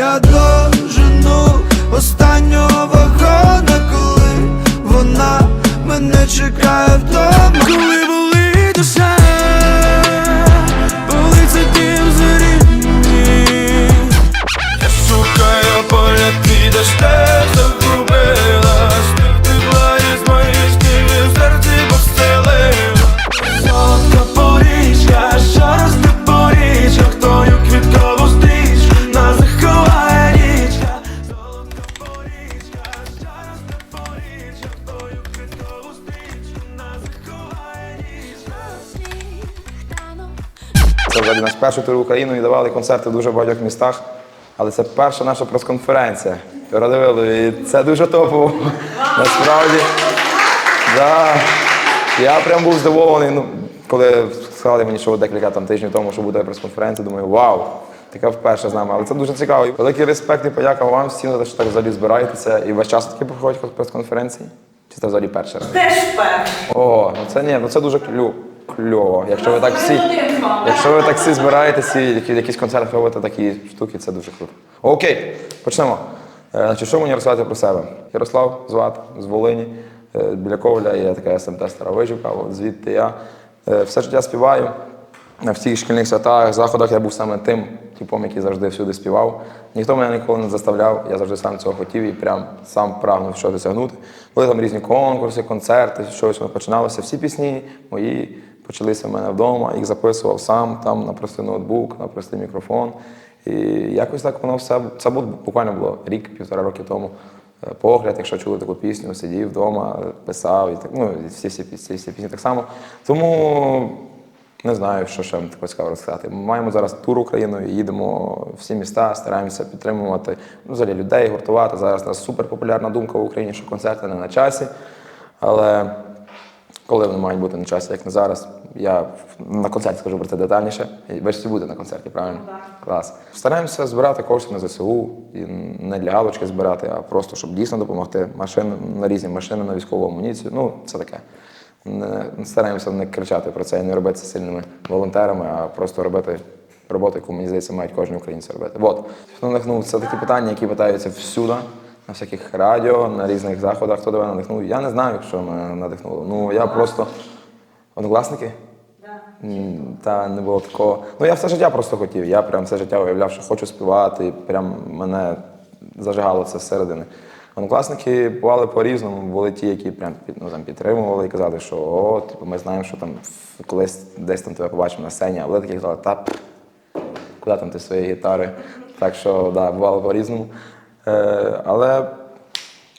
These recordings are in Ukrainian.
я дожену останнього вагона, коли вона мене чекає вдома Коли Взагалі наш перший тур в Україну і давали концерти в дуже багатьох містах. Але це перша наша прес-конференція. Радивили, і це дуже топово. Насправді. Да. Я прям був здивований. Ну, коли сказали мені, що декілька там тижнів тому, що буде прес-конференція, думаю, вау, така вперше з нами. Але це дуже цікаво. Великий респект і подяка вам всім за те, що так взагалі збираєтеся. І весь час таки проходять прес-конференції? Чи це взагалі перший раз? Теж перший. О, ну це ні, ну це дуже клю, кльово. Якщо ви так всі, якщо ви так всі збираєтеся і які- якісь концерти робите такі штуки, це дуже круто. Окей, почнемо. Е, Значить, що мені розказати про себе? Ярослав звати з Волині, е, біля Ковля, є така СМТ Стара Вижівка, от звідти я. Е, Все життя співаю. На всіх шкільних святах, заходах я був саме тим типом, який завжди всюди співав. Ніхто мене ніколи не заставляв, я завжди сам цього хотів і прям сам прагнув що досягнути. Були там різні конкурси, концерти, щось починалося. Всі пісні мої почалися в мене вдома, їх записував сам, там на простий ноутбук, на простий мікрофон. І якось так воно все це було буквально було рік, півтора роки тому. Е, Погляд, якщо чули таку пісню, сидів вдома, писав і так. Ну, всі, всі, всі, пісні так само. Тому не знаю, що ще вам такого цікаво розказати. Ми маємо зараз тур Україною, їдемо в всі міста, стараємося підтримувати ну, взагалі людей, гуртувати. Зараз у нас суперпопулярна думка в Україні, що концерти не на часі. Але коли вони мають бути на часі, як не зараз, я на концерті скажу про це детальніше. Ви ж всі будете на концерті, правильно? Клас. Стараємося збирати кошти на ЗСУ і не для галочки збирати, а просто щоб дійсно допомогти машин на різні машини, на військову амуніцію. Ну, це таке. Не стараємося не кричати про це і не робити це сильними волонтерами, а просто робити роботу, яку мені здається, мають кожен українець робити. От хто надихнув, це такі питання, які питаються всюди, на всяких радіо, на різних заходах. Хто тебе надихнув? Я не знаю, що мене надихнуло. Ну я просто однокласники. М, Та не було такого. Ну я все життя просто хотів. Я прям все життя уявляв, що хочу співати. І прям мене зажигало це зсередини. Однокласники бували по-різному, були ті, які прям під- ну, там, підтримували і казали, що о, типу, ми знаємо, що там в- колись десь там тебе побачимо на сцені, а були такі, які казали, та пф, куди там ти свої гітари. Так що да, бувало по-різному. Е, але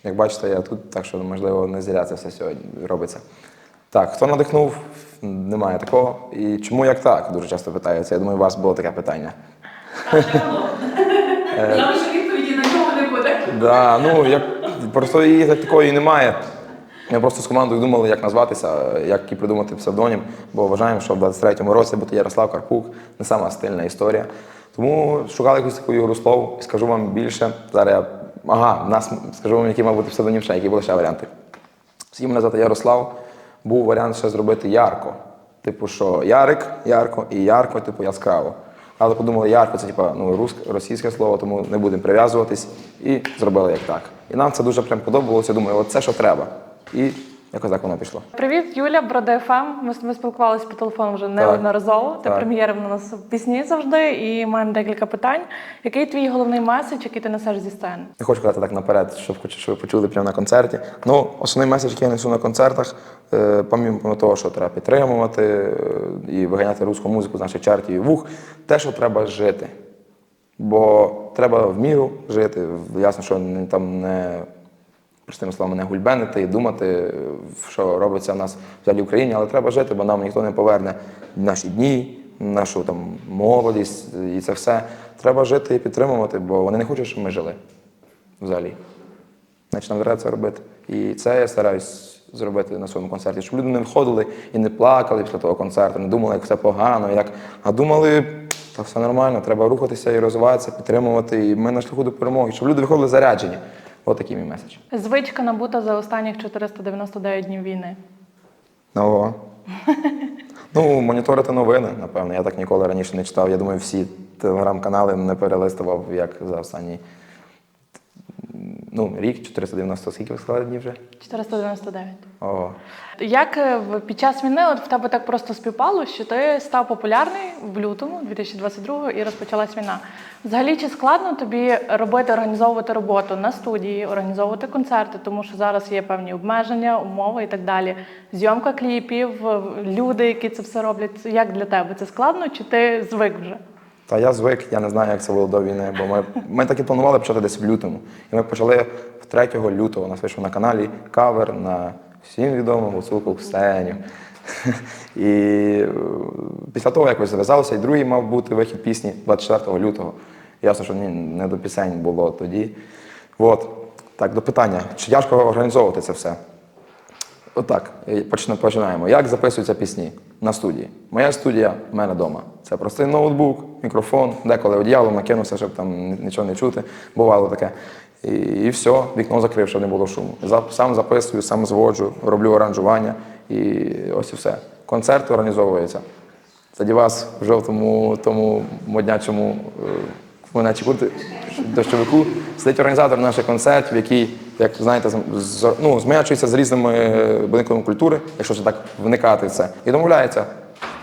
як бачите, я тут, так що можливо не зря це все сьогодні робиться. Так, хто надихнув? Немає такого. І чому як так? Дуже часто питаються. Я думаю, у вас було таке питання. Я вже відповіді на нього не буде. Так, ну як просто її такої немає. Ми просто з командою думали, як назватися, як і придумати псевдонім, бо вважаємо, що в 23-му році бути Ярослав Карпук не сама стильна історія. Тому шукали якусь таку ігру слов, і скажу вам більше. Зараз я. Ага, в нас скажу вам, який мав бути псевдонім ще, які були ще варіанти. Всі мене звати Ярослав. Був варіант ще зробити ярко. Типу, що Ярик, ярко і ярко, типу, яскраво. Але подумали, ярко це типу, ну, руск- російське слово, тому не будемо прив'язуватись. І зробили як так. І нам це дуже прям подобалося. Думаю, от це що треба. І якось так воно пішло. Привіт, Юля, Броди ФМ. Ми, ми спілкувалися по телефону вже неодноразово. Ти Так. прем'єрив на нас пісні завжди, і маємо декілька питань. Який твій головний меседж, який ти несеш зі сцени? Не хочу казати так наперед, щоб, хоч- щоб ви почули прямо на концерті. Ну, основний меседж, який я несу на концертах, е, помимо того, що треба підтримувати е, і виганяти русську музику з наших чартів і вух, те, що треба жити. Бо треба в міру жити. Ясно, що не- там не простими словами, не гульбенити і думати, що робиться в нас в Україні, але треба жити, бо нам ніхто не поверне наші дні, нашу там молодість і це все. Треба жити і підтримувати, бо вони не хочуть, щоб ми жили взагалі. Значить, нам треба це робити. І це я стараюсь зробити на своєму концерті, щоб люди не виходили і не плакали після того концерту, не думали, як все погано, як... а думали, та все нормально, треба рухатися і розвиватися, підтримувати. І ми на шляху до перемоги, щоб люди виходили заряджені. От такий мій меседж. Звичка набута за останніх 499 днів війни. Ну, ну, моніторити новини, напевно. Я так ніколи раніше не читав. Я думаю, всі телеграм-канали не перелистував, як за останній ну, рік, 490 скільки ви сказали днів вже? 499. О, Як е, під час війни от в тебе так просто співпало, що ти став популярний в лютому 2022 і розпочалась війна. Взагалі, чи складно тобі робити, організовувати роботу на студії, організовувати концерти, тому що зараз є певні обмеження, умови і так далі. Зйомка кліпів, люди, які це все роблять. Як для тебе? Це складно, чи ти звик вже? Та я звик, я не знаю, як це було до війни, бо ми, ми так і планували почати десь в лютому. І ми почали в 3 лютого. У нас вийшов на каналі кавер на всім відому гуцулку Ксеню. І е, після того якось зав'язалося, і другий мав бути вихід пісні 24 лютого. Ясно, що не до пісень було тоді. От. Так, до питання. Чи тяжко організовувати це все? Отак, починаємо. Як записуються пісні на студії? Моя студія в мене вдома. Це простий ноутбук, мікрофон, деколи одіяло накинувся, щоб там нічого не чути. Бувало таке. І, і все, вікно закрив, щоб не було шуму. Сам записую, сам зводжу, роблю аранжування і ось і все. Концерт організовується. Тоді вас в жовтому тому моднячому монечку дощовику сидить організатор наших концертів, який, як знаєте, з- ну, змячується з різними е, будинками культури, якщо вже так вникати в це, і домовляється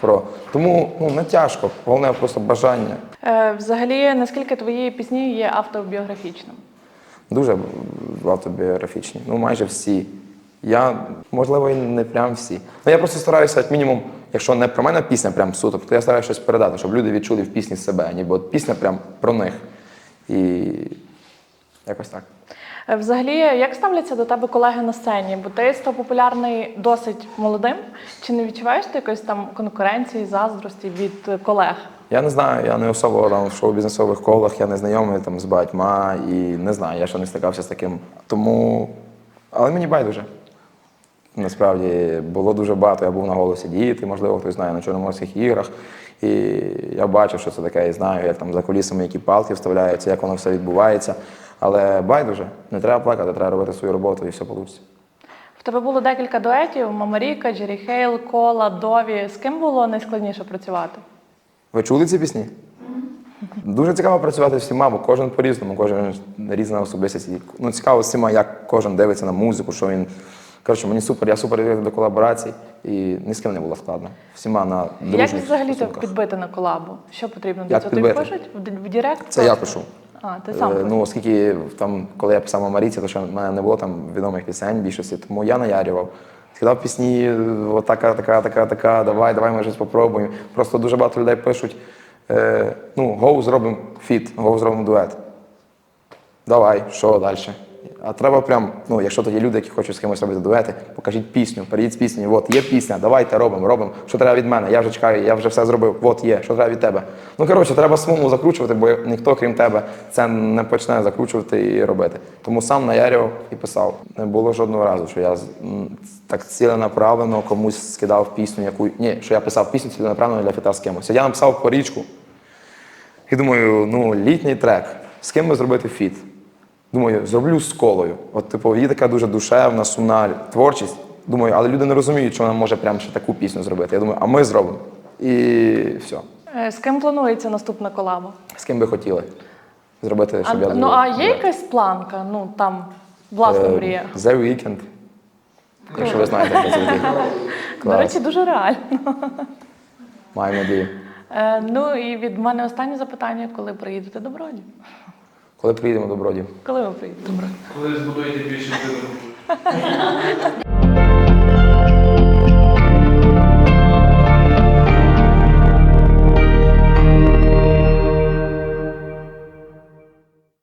про. Тому ну, не тяжко, головне просто бажання. Е, взагалі, наскільки твої пісні є автобіографічними? Дуже автобіографічні, ну майже всі. Я, можливо, і не прям всі. Ну я просто стараюся, як мінімум, якщо не про мене пісня прям суто, то я стараюся щось передати, щоб люди відчули в пісні себе, ніби от пісня прям про них. І якось так. Е, Взагалі, як ставляться до тебе колеги на сцені? Бо ти став популярний досить молодим. Чи не відчуваєш ти якоїсь там конкуренції, заздрості від колег? Я не знаю, я не особо там в шоу-бізнесових колах, я не знайомий там з багатьма і не знаю, я ще не стикався з таким. Тому. Але мені байдуже. Насправді було дуже багато. Я був на голосі діти, можливо, хтось знає на Чорноморських іграх. І я бачив, що це таке, і знаю, як там за кулісами які палки вставляються, як воно все відбувається. Але байдуже, не треба плакати, треба робити свою роботу і все вийде. В тебе було декілька дуетів: Мамаріка, Джері Хейл, Кола, Дові. З ким було найскладніше працювати? Ви чули ці пісні? Дуже цікаво працювати з всіма, бо кожен по-різному, кожен різна особистість. Ну, цікаво з всіма, як кожен дивиться на музику, що він. Коротше, мені супер, я супер відкритий до колаборацій, і ні з ким не було складно. Всіма на дружніх Як взагалі стосунках. підбити на колабу? Що потрібно для Як цього? Тобі підбити? пишуть в Директ? Це я пишу. А, ти сам Е. Ну, оскільки там, коли я писав Маріці, то що в мене не було там відомих пісень більшості, тому я наярював. Скидав пісні, отака, така, така, така, така, давай, давай ми щось попробуємо. Просто дуже багато людей пишуть: е, ну, гоу зробимо фіт, гоу зробимо дует. Давай, що далі? А треба прям, ну, якщо тоді люди, які хочуть з кимось робити дуети, покажіть пісню, перейдіть з піснею, от є пісня, давайте робимо, робимо. Що треба від мене? Я вже чекаю, я вже все зробив, от є, що треба від тебе. Ну коротше, треба самому закручувати, бо ніхто, крім тебе, це не почне закручувати і робити. Тому сам наярював і писав. Не було жодного разу, що я так ціленаправлено комусь скидав пісню, яку ні, що я писав пісню ціленаправлено для фіта з кимось. Я написав по річку. І думаю, ну, літній трек, з ким би зробити фіт? Думаю, зроблю з колою. От, типу, її така дуже душевна, сумна творчість. Думаю, але люди не розуміють, що вона може прям ще таку пісню зробити. Я думаю, а ми зробимо. І все. Е, З ким планується наступна колаба? З ким би хотіли зробити, А, щоб я ну а є якась планка? Ну там власна Е, мрія. The Weeknd. Якщо ви знаєте, хто це. До речі, дуже реально. Маємо надію. Е, ну і від мене останнє запитання, коли приїдете до Бродів? Коли приїдемо до Бродів? Коли ви приїдете Добре. Коли збудуєте більше.